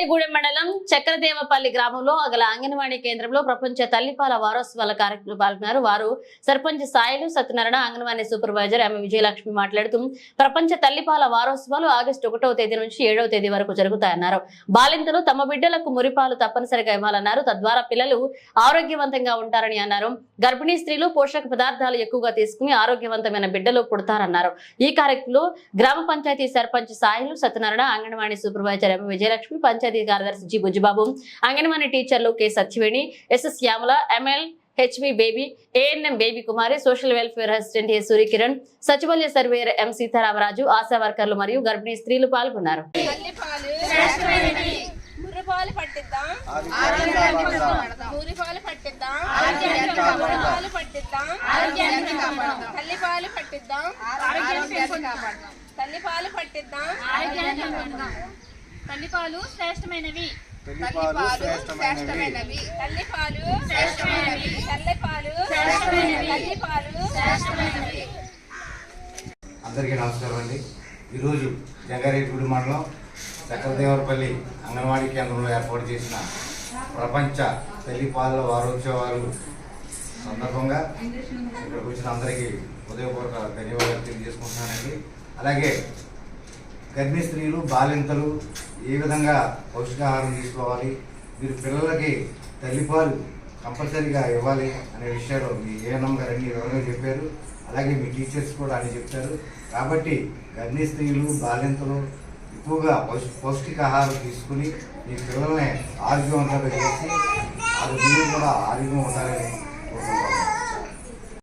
రెడ్డిగూడెం మండలం చక్రదేవపల్లి గ్రామంలో గల అంగన్వాడీ కేంద్రంలో ప్రపంచ తల్లిపాల వారోత్సవాల కార్యక్రమంలో పాల్గొన్నారు. వారు సర్పంచ్ సాయిలు సత్యనారాయణ అంగన్వాడీ సూపర్వైజర్ ఆమె విజయలక్ష్మి మాట్లాడుతూ ప్రపంచ తల్లిపాల వారోత్సవాలు ఆగస్టు ఒకటవ తేదీ నుంచి ఏడవ తేదీ వరకు జరుగుతాయన్నారు. బాలింతలు తమ బిడ్డలకు మురిపాలు తప్పనిసరిగా ఇవ్వాలన్నారు. తద్వారా పిల్లలు ఆరోగ్యవంతంగా ఉంటారని అన్నారు. గర్భిణీ స్త్రీలు పోషక పదార్థాలు ఎక్కువగా తీసుకుని ఆరోగ్యవంతమైన బిడ్డలు పుడతారన్నారు. ఈ కార్యక్రమంలో గ్రామ పంచాయతీ సర్పంచ్ సాయిలు సత్యనారాయణ అంగన్వాడీ సూపర్వైజర్ ఆమె విజయలక్ష్మి పంచాయతీ కార్యదర్శి జి బుజ్జిబాబు అంగన్వాడీ టీచర్లు K Satyaveni SS Shyamala ML HV Baby ANM Baby Kumari social welfare assistant A Suryakiran సచివాలయ సర్వేయర్ ఎం సీతారామరాజు ఆశా వర్కర్లు మరియు గర్భిణీ స్త్రీలు పాల్గొన్నారు. తల్లిపాలు మురిపాలు పట్టిద్దాం. తల్లిపాలు శ్రేష్టమైనవి. తల్లిపాలు శ్రేష్టమైనవి. తల్లిపాలు శ్రేష్టమైనవి. తల్లిపాలు తల్లిపాలు శ్రేష్టమైనవి. అందరికీ నమస్కారం అండి. ఈరోజు జంగారెడ్డిగూడి మండలం చక్రదేవరపల్లి అంగన్వాడీ కేంద్రంలో ఏర్పాటు చేసిన ప్రపంచ తల్లిపాల వారోత్సవాలు సందర్భంగా ఇక్కడికి వచ్చిన అందరికీ హృదయపూర్వక ధన్యవాదాలు తెలియజేసుకుంటున్నానండి. అలాగే గర్భిణీ స్త్రీలు బాలింతలు ఏ విధంగా పౌష్టికాహారం తీసుకోవాలి మీరు పిల్లలకి తల్లిపాలు కంపల్సరీగా ఇవ్వాలి అనే విషయాలు మీ ఏఎన్ఎం గారు అన్ని వివరంగా చెప్పారు. అలాగే మీ టీచర్స్ కూడా అని చెప్తారు. కాబట్టి గర్భిణీ స్త్రీలు బాలింతలు ఎక్కువగా పౌష్ పౌష్టికాహారం తీసుకుని మీ పిల్లల్ని ఆరోగ్యవంతంగా చేసి వాళ్ళు మీరు కూడా ఆరోగ్యం ఉండాలని